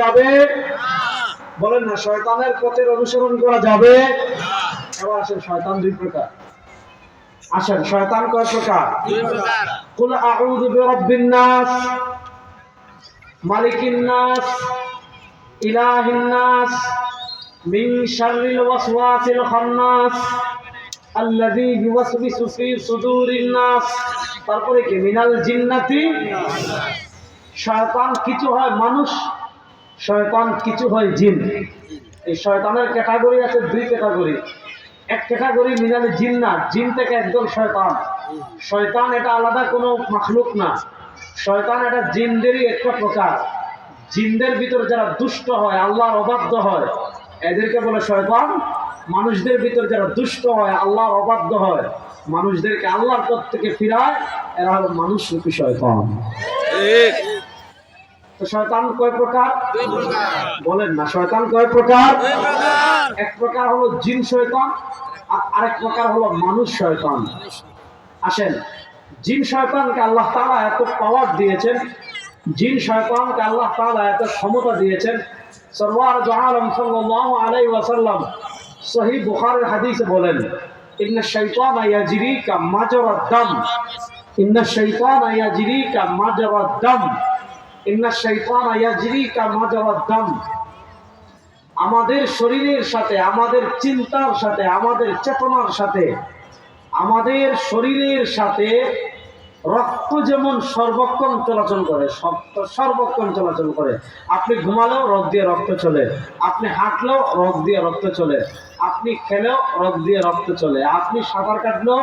যাবে? বলেন না শয়তানের পথের অনুসরণ করা যাবে? এবার আসেন শয়তান দুই প্রকার। আসেন শয়তান কয় প্রকার? কুল আউযু বিরাব্বিন নাস মালিকিন নাস ইলাহিন নাস মিন শাররিল ওয়াসওয়াসিল খান্নাস আল্লাযী ইউওয়াসবিসু ফি সুদুরিন নাস। তারপরে কি? মিনাল জিন্নাতি। শয়তান কিছু হয় মানুষ শয়তান কিছু হয় জিন। এই শয়তানের ক্যাটাগরি আছে দুই ক্যাটাগরি এক ক্যাটাগরি মিনালে জিন না, জিন থেকে একদম শয়তান। শয়তান এটা আলাদা কোনো মাখলুক না। শয়তান এটা জিনদেরই একটা প্রকার। জিনদের ভিতর যারা দুষ্ট হয়, আল্লাহর অবাধ্য হয়, এদেরকে বলে শয়তান। মানুষদের ভিতর যারা দুষ্ট হয়, আল্লাহর অবাধ্য হয়, মানুষদেরকে আল্লাহর পথ থেকে ফিরায়, এরা হলো মানুষ রূপী শয়তান। শয়তান কয় প্রকার? বলেন না, শয়তান কয় প্রকার? এক প্রকার হলো জিন শয়তান, আর আরেক প্রকার হলো মানুষ শয়তান। আসেন, জিন শয়তানকে আল্লাহ তাআলা এত পাওয়ার দিয়েছেন, জিন শয়তানকে আল্লাহ তাআলা এত ক্ষমতা দিয়েছেন। সরওয়ার জাহালম সাল্লাল্লাহু আলাইহি ওয়াসাল্লাম সহিহ বুখারীর হাদিসে বলেন, ইন্না শাইতানা ইয়াজরি কা মাজরাদ দাম। ইন্না শাইতানা ইয়াজরি কা মাজরাদ দাম। আমাদের শরীরের সাথে, আমাদের চিন্তার সাথে, আমাদের চেতনার সাথে, আমাদের শরীরের সাথে রক্ত যেমন সর্বক্ষণ চলাচল করে সর্বক্ষণ চলাচল করে। আপনি ঘুমালেও রক্ত দিয়ে রক্ত চলে, আপনি হাঁটলেও রক্ত দিয়ে রক্ত চলে, আপনি খেলেও রক্ত দিয়ে রক্ত চলে, আপনি সাঁতার কাটলেও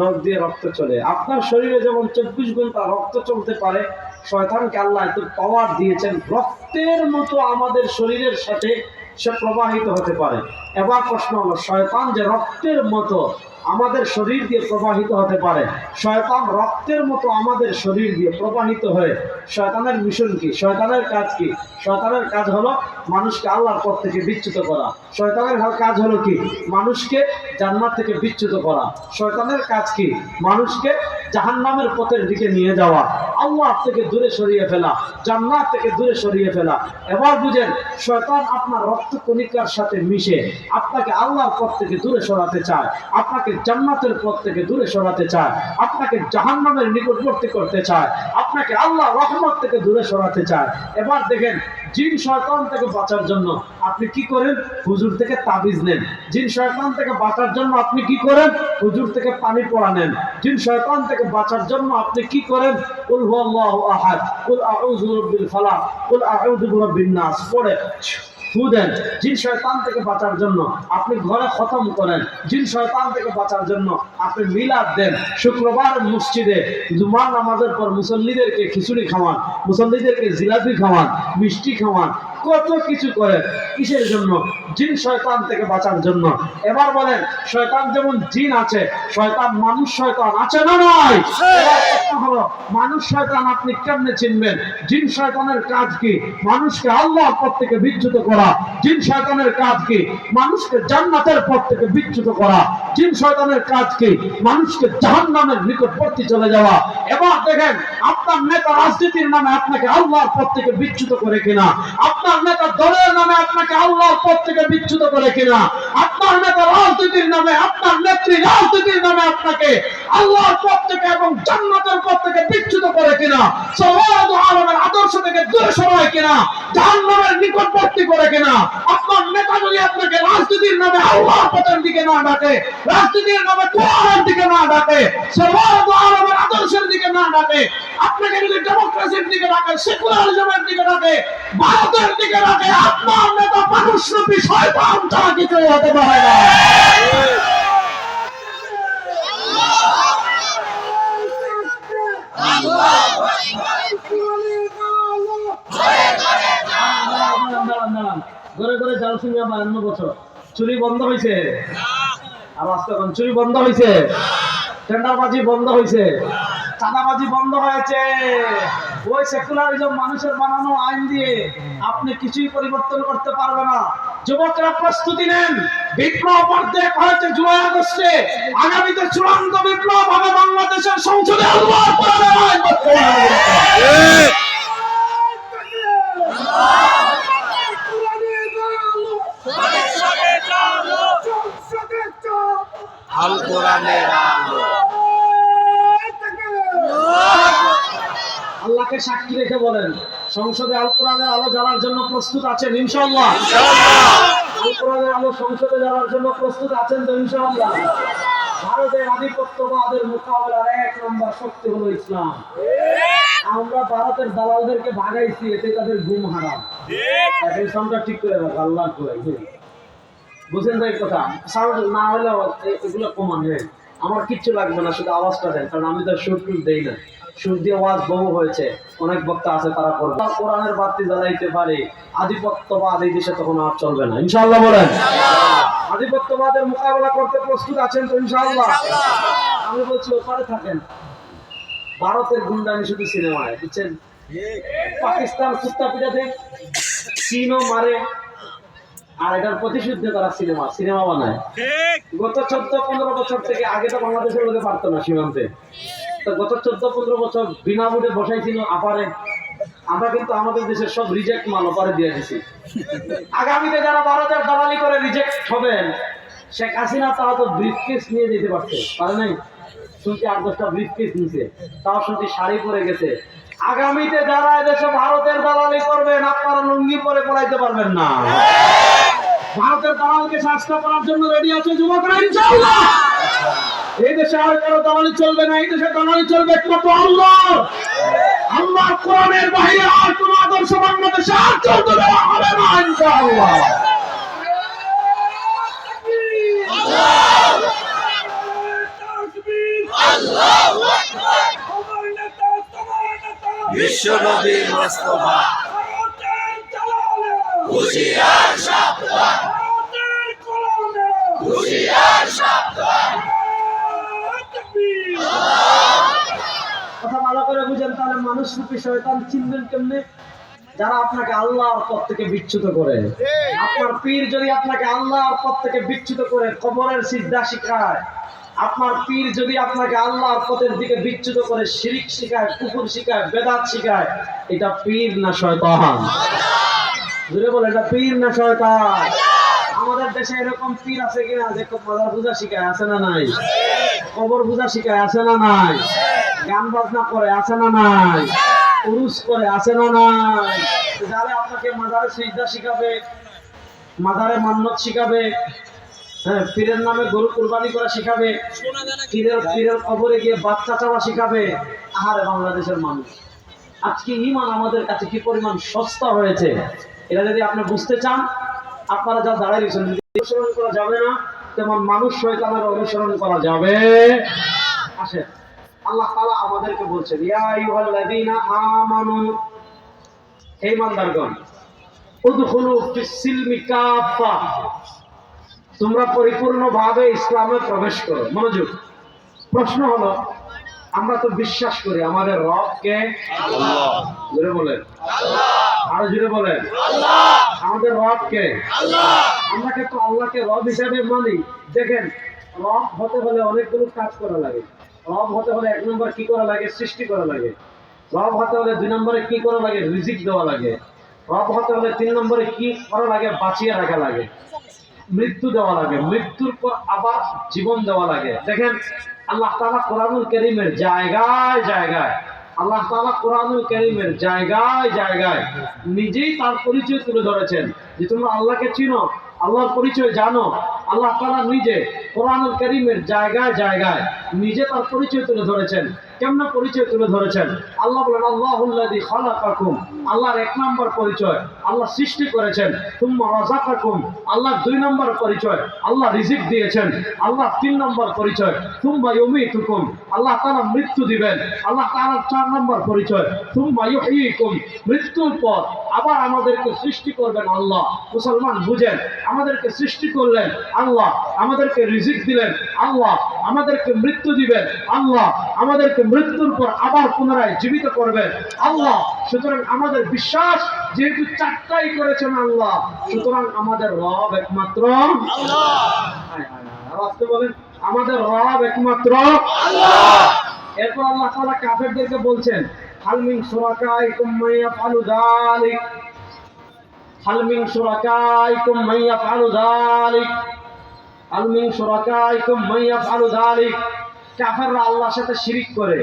রক্ত দিয়ে রক্ত চলে। আপনার শরীরে যেমন চব্বিশ ঘণ্টা রক্ত চলতে পারে শয়তানকে আল্লাহ এত পাওয়ার দিয়েছেন, রক্তের মতো আমাদের শরীরের সাথে সে প্রবাহিত হতে পারে। এবার প্রশ্ন হলো, শয়তান যে রক্তের মতো আমাদের শরীর দিয়ে প্রবাহিত হতে পারে, শয়তান রক্তের মতো আমাদের শরীর দিয়ে প্রবাহিত হয়ে, শয়তানের মিশন কি? শয়তানের কাজ কি? শয়তানের কাজ হলো মানুষকে আল্লাহর পথ থেকে বিচ্যুত করা। শয়তানের কাজ হলো কি? মানুষকে জান্নাত থেকে বিচ্যুত করা। শয়তানের কাজ কি? মানুষকে জাহান্নামের পথের দিকে নিয়ে যাওয়া। আল্লাহ থেকে দূরে সরিয়ে ফেলা, জান্নাত থেকে দূরে সরিয়ে ফেলা। এবার বুঝেন, শয়তান আপনার রক্ত কণিকার সাথে মিশে আপনাকে আল্লাহর পথ থেকে দূরে সরাতে চায়, আপনাকে জান্নাতের পথ থেকে দূরে সরাতে চায়, আপনাকে জাহান্নামের নিকটবর্তী করতে চায়, আপনাকে আল্লাহ রহমত থেকে দূরে সরাতে চায়। এবার দেখেন জিন শয়তান থেকে বাঁচার জন্য আপনি কি করেন? হুজুর থেকে তাবিজ নেন। জিন শয়তান থেকে বাঁচার জন্য আপনি কি করেন? হুজুর থেকে পানি পড়া নেন। জিন শয়তান থেকে বাঁচার জন্য আপনি কি করেন? কুল হুয়াল্লাহু আহাদ, কুল আউযু বিল ফালাক কুল আউযু বিরাব্বিন নাস পড়ে ফু দেন। জিন শয়তান থেকে বাঁচার জন্য আপনি ঘরে খতম করেন। জিন শয়তান থেকে বাঁচার জন্য আপনি মিলাদ দেন। শুক্রবার মসজিদে জুমার নামাজের পর মুসল্লিদেরকে খিচুড়ি খাওয়ান, মুসল্লিদেরকে জিলাপি খাওয়ান, মিষ্টি খাওয়ান কত কিছু করেন কিসের জন্য? জিন শয়তান থেকে বাঁচার জন্য। এবার বলেন শয়তান যেমন জিন আছে শয়তান মানুষ শয়তান আছে না নয়? হলো মানুষ শয়তান আপনি কেমনে চিনবেন? জিন শয়তানের কাজ কি? মানুষকে আল্লাহর পথ থেকে বিচ্যুত করা। জিন শয়তানের কাজ কি? মানুষকে জান্নাতের পথ থেকে বিচ্যুত করা। জিন শয়তানের কাজ কি? মানুষকে জাহান্নামের নিকটবর্তী চলে যাওয়া। এবার দেখেন আপনার নেতা রাজনীতির নামে আপনাকে আল্লাহর পথ থেকে বিচ্যুত করে কিনা? আপনার নেতা দলের নামে আপনাকে আল্লাহর পথ থেকে বিচ্ছুত করে কিনা? আপনার নেতা রাজনীতির নামে, আপনার নেত্রী রাজনীতির নামে আপনাকে আল্লাহর পথ থেকে এবং জান্নাতের পথ থেকে বিচ্ছুত করে কিনা? আলমের আদর্শ থেকে দূরে সরায় কিনা জাহান্নামের নিকটবর্তী করে কিনা আপনার নেতা যদি আপনাকে রাজনীতির নামে আল্লাহর পথের দিকে না ডাকে রাজনীতির নামে কোরআনের দিকে না ডাকে সমাজ আলমের আদর্শের দিকে না ডাকে আপনাকে যদি ডেমোক্রেসির দিকে ডাকে সেকুলারিজমের দিকে ডাকে ভারতের দিকে ডাকে আপনার নেতা মানুষ রূপী শয়তান ছাড়া কিছুই হতে পারে না। দাঁড়ান, ঘরে ঘরে জাল সিংহা বায়ান্ন বছর। চুরি বন্ধ হয়েছে আজকে এখন চুরি বন্ধ হয়েছে টেন্ডারবাজি বন্ধ হয়েছে চাঁদাবাজি বন্ধ হয়েছে। ওই সেকুলারিজম মানুষের বানানো আইন দিয়ে আপনি কিছুই পরিবর্তন করতে পারবে না। যুবকরা প্রস্তুতি নেন। বিপ্লব অর্ধেক হয়েছে জুলাই আগস্টে। আগামীতে চূড়ান্ত বিপ্লব হবে বাংলাদেশের সংসদে আল কোরআনের আলো আল্লাহকে সাক্ষী রেখে বলেন সংসদে আল কোরআনের আলো জন্য প্রস্তুত আছেন ইনশাআল্লাহ। আল কোরআনের আলো সংসদে জন্য প্রস্তুত আছেন তো ইনশাআল্লাহ? ভারতের আধিপত্যবাদের মোকাবেলার এক নম্বর শক্তি হলো ইসলাম। আমরা ভারতের দালালদেরকে ভাগাইছি এতে তাদের ঘুম হারাম। ঠিক। করে রাখা আল্লাহ করে বুঝেন তো কথা সাউন্ড না হলেও এগুলো কমান হ্যাঁ আমার কিচ্ছু লাগবে না শুধু আওয়াজটা দেন কারণ আমি তো সুর টুর দেই না। সুর দিয়ে আওয়াজ বহু হয়েছে অনেক বক্তা আছে তারা করবে। কোরআনের বাতি জ্বালাইতে পারে আধিপত্যবাদ এই দেশে তখন আর চলবে না ইনশাআল্লাহ বলেন। আধিপত্যবাদের মোকাবেলা করতে প্রস্তুত আছেন তো ইনশাল্লাহ আমি বলছি ওপারে থাকেন। ভারতের গুন্ডামি শুধু সিনেমায় বুঝছেন? পাকিস্তান কুত্তা পিটাতে চীনও মারে আর এটার প্রতিশোধ দিয়ে তারা সিনেমা সিনেমা বানায়। গত চোদ্দ পনেরো বছর থেকে আগে তো বাংলাদেশের লোকে পারতো না সীমান্তে। তো গত চোদ্দ পনেরো বছর বিনা বুটে বসাইছিল আপারে। আমরা কিন্তু আমাদের দেশের সব রিজেক্ট মাল অপারে দিয়ে দিছি। আগামীতে যারা ভারতের দালালি করে রিজেক্ট হবেন শেখ হাসিনা তারা তো ব্রিফকেস নিয়ে যেতে পারছে পারে নাই? শুনছি আট দশটা ব্রিফকেস নিছে তাও শুনছি শাড়ি পরে গেছে। আগামীতে যারা এদেশে ভারতের দালালি করবেন আপনারা লুঙ্গি পরে পড়াইতে পারবেন না। ভারতের দালালকে শাস্তি করার জন্য রেডি আছে যুবকরা ইনশাআল্লাহ। এই দেশে আর কারও দালালি চলবে না এই দেশে দালালি চলবে একমাত্র আল্লাহ। আল্লাহ কোরআনের বাইরে আর কোন আদর্শ বাংলাদেশে আর চলতে দেওয়া হবে না ইনশাআল্লাহ। মোস্তফা হুশিয়ার সাবধান। হুশিয়ার সাবধান। কথা ভালো করে বুঝেন তাহলে মানুষ রূপী শয়তান চিনবেন কেমনে? যারা আপনাকে আল্লাহর পথ থেকে বিচ্যুত করে। আপনার পীর যদি আপনাকে আল্লাহর পথ থেকে বিচ্যুত করে, কবরের সিদ্ধা শিখায়। আপনার পীর যদি আপনাকে আল্লাহর পথের দিকে বিচ্যুত করে, শিরিক শিখায়, কুকুর শিখায়, বেদাত শিখায়, এটা পীর না শয়তান? জুড়ে বলে, এটা পীর না আমাদের দেশে এরকম পীর আছে কিনা? যে মাদার পূজা শিখায়, আছে না নাই? কবর পূজা শিখায়, আছে না নাই? গান বাজনা করে, আছে না নাই? উরুস করে, আছে না নাই? যারা আপনাকে মাজারে সিজদা শিখাবে, মাজারে মান্নত শিখাবে হ্যাঁ পীরের নামে গরু কুরবানি করা শিখাবে, পীরের পীরের কবরে গিয়ে বাচ্চা চাওয়া শিখাবে। আহারে বাংলাদেশের মানুষ, আজকে ইমান আমাদের কাছে কি পরিমাণ সস্তা হয়েছে? এটা যদি আপনি বুঝতে চান আপনারা যা দাঁড়াই রয়েছেন অনুসরণ করা যাবে না তেমন মানুষ শয়তানের অনুসরণ করা যাবে। আসেন আল্লাহ তাআলা আমাদেরকে বলছেন ইয়া আইয়ুহাল্লাযীনা আমানু হে ইমানদারগণ উদখুলু ফিস সিলমি কাফা তোমরা পরিপূর্ণভাবে ইসলামে প্রবেশ করো। মনোযোগ। প্রশ্ন হলো আমরা তো বিশ্বাস করি আমাদের রবকে জোরে বলেন। আরও জোরে বলেন। আমাদের রবকে। আমরা কিন্তু আল্লাহকে রব হিসাবে মানি। দেখেন রব হতে হলে অনেকগুলো কাজ করা লাগে। রব হতে হলে এক নম্বর কি করা লাগে? সৃষ্টি করা লাগে। রব হতে হলে দুই নম্বরে কি করা লাগে? রিজিক দেওয়া লাগে। রব হতে হলে তিন নম্বরে কি করা লাগে? বাঁচিয়ে রাখা লাগে। মৃত্যু দেওয়া লাগে। মৃত্যুর পর আবার জীবন দেওয়া লাগে। দেখেন আল্লাহ তাআলা কোরআনুল করিমের জায়গায় জায়গায় আল্লাহ তালা কোরআনুল করিমের জায়গায় জায়গায় নিজেই তার পরিচয় তুলে ধরেছেন যে তোমরা আল্লাহকে চিনো, আল্লাহর পরিচয় জানো, আল্লাহ তালা নিজে কোরআনুল করিমের জায়গায় জায়গায় নিজে তার পরিচয় তুলে ধরেছেন। কেমন পরিচয় তুলে ধরেছেন? আল্লাহ বলেন, আল্লাহুল্লাযী খালাকাকুম। আল্লাহর এক নম্বর পরিচয় আল্লাহ সৃষ্টি করেছেন। তুম্মা রাযাকাকুম। আল্লাহ দুই নম্বর পরিচয় আল্লাহ রিজিক দিয়েছেন। আল্লাহ তিন নম্বর পরিচয় ইউমীতুকুম। আল্লাহ মৃত্যু দিবেন। আল্লাহ তাআলা চার নম্বর পরিচয় তুম্মা ইউহয়িকুম মৃত্যুর পর আবার আমাদেরকে সৃষ্টি করবেন আল্লাহ। মুসলমান বুঝেন, আমাদেরকে সৃষ্টি করলেন আল্লাহ, আমাদেরকে রিজিক দিলেন আল্লাহ আমাদেরকে মৃত্যু দিবেন আল্লাহ আমাদেরকে মৃত্যুর পর আবার পুনরায় জীবিত করবেন। আল্লাহ সুতরাং আমাদের বিশ্বাস যেহেতু চারটাই করেছেন আল্লাহ সুতরাং আমাদের রব একমাত্র। আসতে বলেন আমাদের রব একমাত্র। এরপর আল্লাহ তাআলা কাফেরদেরকে বলছেন হালমিন সুরাকাইকুম মাইয়া ফালু যালিক। হালমিন সুরাকাইকুম মাইয়া ফালু যালিক। হালমিন সুরাকাইকুম মাইয়া ফালু যালিক। কাফেররা আল্লাহর সাথে শিরিক করে।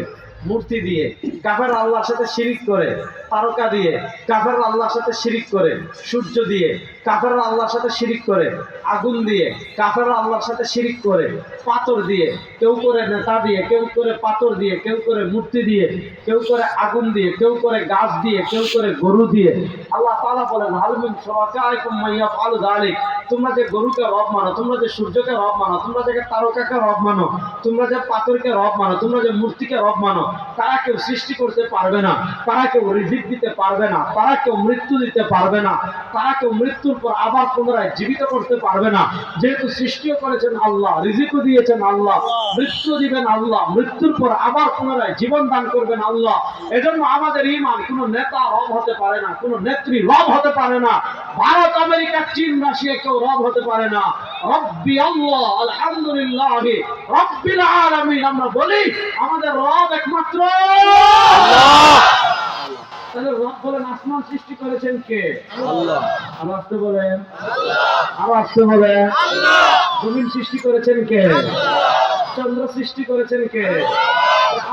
মূর্তি দিয়ে, কাফের আল্লাহর সাথে শিরিক করে, তারকা দিয়ে, কাফের আল্লাহর সাথে শিরিক করে, সূর্য দিয়ে, কাফের আল্লাহর সাথে শিরিক করে, আগুন দিয়ে, কাফের আল্লাহর সাথে শিরিক করে, পাথর দিয়ে, কেউ করে নেতা দিয়ে, কেউ করে পাথর দিয়ে, কেউ করে মূর্তি দিয়ে, কেউ করে আগুন দিয়ে, কেউ করে গাছ দিয়ে, কেউ করে গরু দিয়ে। আল্লাহ তাআলা বলেন হালমিন ফালু যালিক। তোমরা যে গরুকে রব মানো, তোমরা যে সূর্যকে রব মানো, তোমরা যে তারকাকে রব মানো, তোমরা যে পাথরকে রব মানো, তোমরা যে মূর্তিকে রব মানো তারা কেউ সৃষ্টি করতে পারবে না, তারা কেউ রিজিক দিতে পারবে না, তারা কেউ মৃত্যু দিতে পারবে না, তারা কেউ মৃত্যুর পর আবার পুনরায় জীবিত করতে পারবে না। যেহেতু সৃষ্টিও করেছেন আল্লাহ, রিজিকও দিয়েছেন আল্লাহ, মৃত্যু দিবেন আল্লাহ, মৃত্যুর পর আবার পুনরায় জীবন দান করবেন আল্লাহ। এজন্য আমাদের ইমান কোনো নেতা রব হতে পারে না, কোনো নেত্রী রব হতে পারে না। ভারত, আমেরিকা, চীন, রাশিয়া কেউ রব হতে পারে না। রব্বি আল্লাহ, আলহামদুলিল্লাহ, রব্বিল আলামিন। আমরা বলি, আমাদের রব একমাত্র তাহলে রব বলেন আসমান সৃষ্টি করেছেন কে? আল্লাহ। আর আসতে বলেন। আর আসতে বলেন জমিন সৃষ্টি করেছেন কে? চন্দ্র সৃষ্টি করেছেন কে?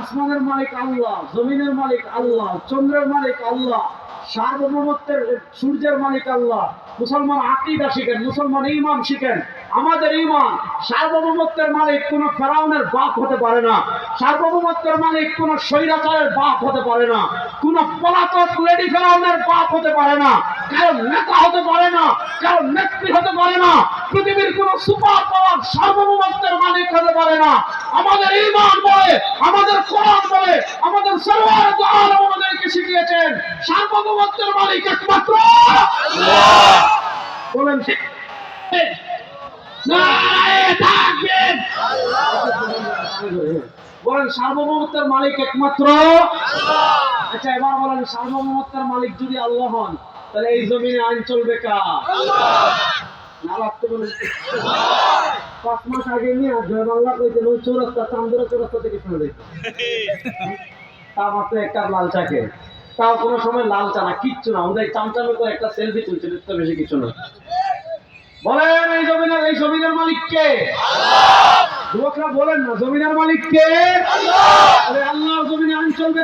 আসমানের মালিক আল্লাহ জমিনের মালিক আল্লাহ চন্দ্রের মালিক আল্লাহ সার্বভৌমত্বের সূর্যের মালিক আল্লাহ। মুসলমান আকিদা শিখেন, মুসলমান ইমান শিখেন। আমাদের ইমান সার্বভৌমত্বের মালিক কোন ফেরাউনের বাপ হতে পারে না, সার্বভৌমত্বের মালিক কোন স্বৈরাচারের বাপ হতে পারে না, কোন পলাতক লেডি ফেরাউনের বাপ হতে পারে না। কারণ নেতা হতে পারে না কারণ নেত্রী হতে পারে না, পৃথিবীর কোন সুপার সার্বভৌমত্বের মালিক হতে পারে না। আমাদের ইমান বলে, আমাদের কোরআন বলেন সার্বভৌমত্বের মালিক একমাত্র আচ্ছা এবার বলেন সার্বভৌমত্বের মালিক যদি আল্লাহ হন তাহলে এই জমিনে আইন চলবে কার না লাগতে পাঁচ মাস আগে নিয়ে জয় বাংলা কইতেন ওই চৌরাস্তা চান্দুরা চৌরাস্তা থেকে শুনে দেখি তা মাত্র একটা লাল চাকে। তাও কোনো সময় লাল চা না কিচ্ছু না। ওদের চামচামে করে একটা সেলফি তুলছে তো বেশি কিছু না। বলেন এই জমিনের এই জমিনের মালিক কে? যুবকরা বলেন না, জমিনের মালিক কে? আল্লাহ। জমিনে আইন চলবে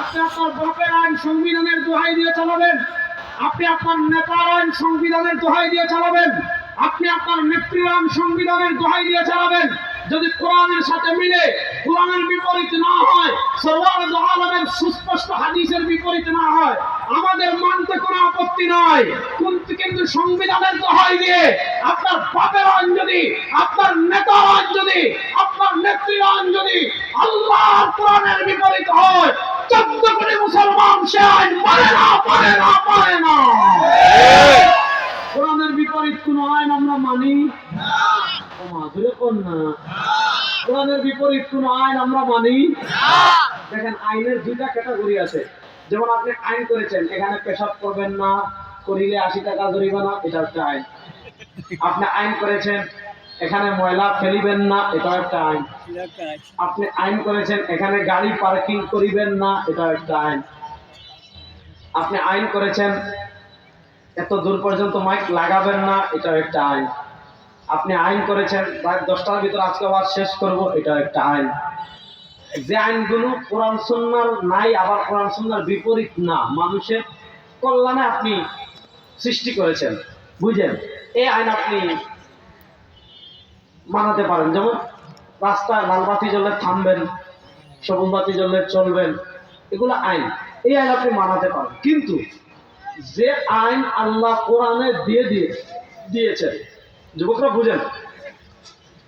আপনি আপনার বাপের আইন সংবিধানের দোহাই দিয়ে চালাবেন। আপনি আপনার নেতার আইন সংবিধানের দোহাই দিয়ে চালাবেন। আপনি আপনার নেত্রীর আইন সংবিধানের দোহাই দিয়ে চালাবেন। যদি কোরআনের সাথে মিলে কোরআনের বিপরীত না হয় সর্বার আলমের সুস্পষ্ট হাদিসের বিপরীত না হয় আমাদের মানতে কোনো আপত্তি নয় কিন্তু সংবিধানের দোহাই দিয়ে আপনার বাপের আইন যদি আপনার নেতার আইন যদি আপনার নেত্রীর আইন যদি আল্লাহ কোরআনের বিপরীত হয় চোদ্দ কোটি মুসলমান সে আইন পারে না পারে না পারে না। কোরআনের বিপরীত কোন আইন আমরা মানি? ও মা, কোন কোরআনের বিপরীত কোন আইন আমরা মানি? দেখেন আইনের দুইটা ক্যাটাগরি আছে। যেমন আপনি আইন করেছেন, এখানে পেশাব করবেন না, করিলে আশি টাকা জরিমানা, এটা একটা আইন। আপনি আইন করেছেন, এখানে ময়লা ফেলিবেন না এটাও একটা আইন। আপনি আইন করেছেন, এখানে গাড়ি পার্কিং করিবেন না, এটাও একটা আইন। আপনি আইন করেছেন, এত দূর পর্যন্ত মাইক লাগাবেন না, এটাও একটা আইন। আপনি আইন করেছেন, রাত দশটার ভিতর আজকে আবার শেষ করব, এটাও একটা আইন। যে আইনগুলো কোরআন সন্ন্যার নাই, আবার কোরআন সন্ন্যার বিপরীত না। মানুষের কল্যাণে আপনি সৃষ্টি করেছেন, বুঝেন? এই আইন আপনি মানাতে পারেন। যেমন রাস্তায় লাল বাতি জ্বললে থামবেন সবুজ বাতি জ্বললে চলবেন, এগুলো আইন। এই আইন আপনি মানাতে পারেন। কিন্তু যে আইন আল্লাহ কোরআনে দিয়ে দিয়ে দিয়েছেন, যুবকরা বুঝেন,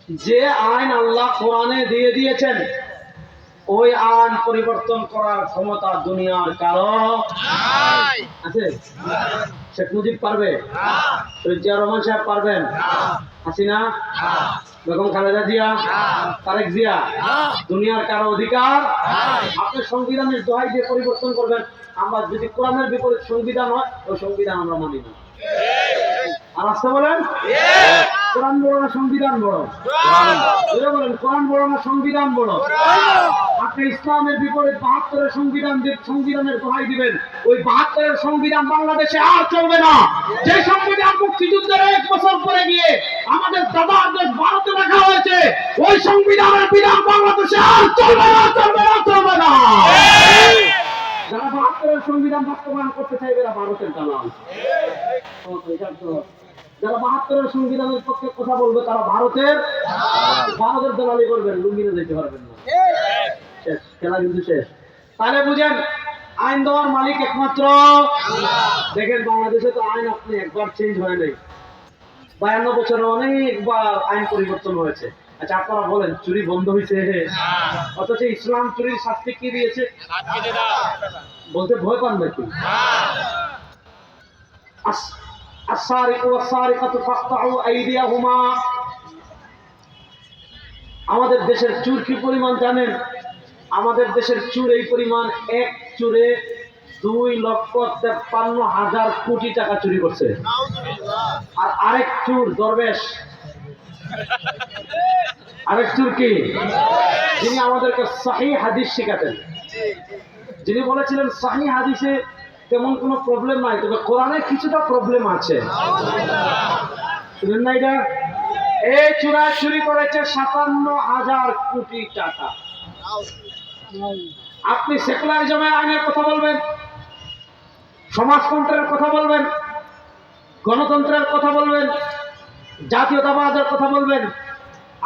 যে আইন আল্লাহ কোরআনে দিয়ে দিয়েছেন ওই আইন পরিবর্তন করার ক্ষমতা দুনিয়ার কারও আছে? শেখ মুজিব পারবে? জিয়া রহমান সাহেব পারবেন? হাসিনা? বেগম খালেদা জিয়া? তারেক জিয়া? দুনিয়ার কারও অধিকার? আপনি সংবিধানের দোহাই দিয়ে পরিবর্তন করবেন। আমরা যদি কোরআনের বিপরীত সংবিধান হয় ওই সংবিধান আমরা মানি না। আর আসতে বলেন? কোরআন বড় না সংবিধান বড়? এটা বলেন কোরআন বড় না সংবিধান বড়? আপনি ইসলামের বিপরীত বাহাত্তরের সংবিধান সংবিধানের দোহাই দিবেন। ওই বাহাত্তরের সংবিধান বাংলাদেশে আর চলবে না। যে সংবিধান মুক্তিযুদ্ধের এক বছর পরে গিয়ে আমাদের দাদার দেশ ভারতে রাখা হয়েছে ওই সংবিধানের বিধান বাংলাদেশে আর চলবে না চলবে না চলবে না। যারা বাহাত্তরের সংবিধান বাস্তবায়ন করতে চাইবে এরা ভারতের দালাল। যারা বাহাত্তরের সংবিধানের পক্ষে কথা বলবে তারা ভারতের ভারতের দালালি করবেন লুঙ্গিনে যেতে পারবেন না। শেষ খেলা কিন্তু শেষ। তাহলে বুঝেন আইন দেওয়ার মালিক একমাত্র দেখেন বাংলাদেশে তো আইন আপনি একবার চেঞ্জ হয় নাই। বায়ান্ন বছরে অনেকবার আইন পরিবর্তন হয়েছে। আচ্ছা আপনারা বলেন চুরি বন্ধ হয়েছে? অথচ ইসলাম চুরির শাস্তি কি দিয়েছে? বলতে ভয় পান নাকি? আমাদের দেশের চুর কি পরিমাণ জানেন? আমাদের দেশের চুর এই পরিমাণ এক চুরে দুই লক্ষ তেপ্পান্ন হাজার কোটি টাকা চুরি করছে। আর আরেক চুর দরবেশ। আরেক চুর কি? যিনি আমাদেরকে সাহি হাদিস শেখাতেন। যিনি বলেছিলেন সাহি হাদিসে তেমন কোনো প্রবলেম নাই, তবে কোরআনে কিছুটা প্রবলেম আছে। না এটা? এই চূড়া চুরি করেছে সাতান্ন হাজার কোটি টাকা। আপনি সেকুলারিজমের আইনের কথা বলবেন, সমাজতন্ত্রের কথা বলবেন, গণতন্ত্রের কথা বলবেন, জাতীয়তাবাদের কথা বলবেন।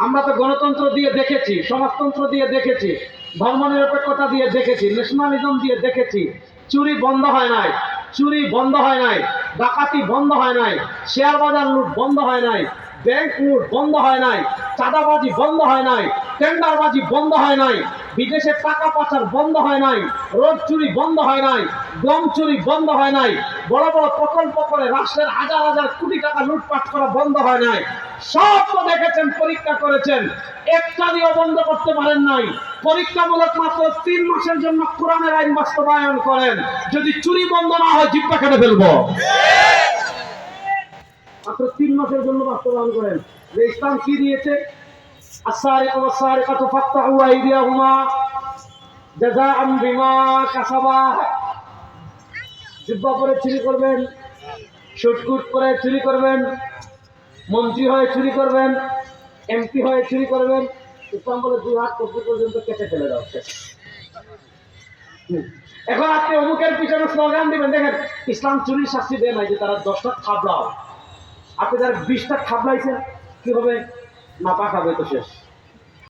আমরা তো গণতন্ত্র দিয়ে দেখেছি, সমাজতন্ত্র দিয়ে দেখেছি, ধর্মনিরপেক্ষতা দিয়ে দেখেছি ন্যাশনালিজম দিয়ে দেখেছি। চুরি বন্ধ হয় নাই চুরি বন্ধ হয় নাই ডাকাতি বন্ধ হয় নাই শেয়ার বাজার লুট বন্ধ হয় নাই ব্যাংক লুট বন্ধ হয় নাই চাঁদাবাজি বন্ধ হয় নাই টেন্ডারবাজি বন্ধ হয় নাই বিদেশে টাকা পাচার বন্ধ হয় নাই রোড চুরি বন্ধ হয় নাই গম চুরি বন্ধ হয় নাই বড় বড় প্রকল্প করে রাষ্ট্রের হাজার হাজার কোটি টাকা লুটপাট করা বন্ধ হয় নাই সব তো দেখেছেন পরীক্ষা করেছেন একটা দিয়েও বন্ধ করতে পারেন নাই পরীক্ষামূলক মাত্র তিন মাসের জন্য কোরআনের আইন বাস্তবায়ন করেন যদি চুরি বন্ধ না হয় জিব্বা কেটে ফেলবো মাত্র তিন মাসের জন্য বাস্তবায়ন করেন যে ইসলাম কি দিয়েছে السارق والسارقة فاقطعوا أيديهما جزاء بما كسبا জিব্বা করে চুরি করবেন শুটকুট করে চুরি করবেন মন্ত্রী হয়ে চুরি করবেন, এমপি হয়ে চুরি করবেন ইসলাম বলে দুই হাত কবজি পর্যন্ত কেটে ফেলে দাও, শেষ। হুম। এখন আপনি অমুকের পিছনে স্লোগান দিবেন, দেখেন, ইসলাম চুরির শাস্তি দেয় নাই যে তারা দশটা খাবলাও আপনি তারা বিশটা খাবলাইছেন কি হবে না পাকাবে তো শেষ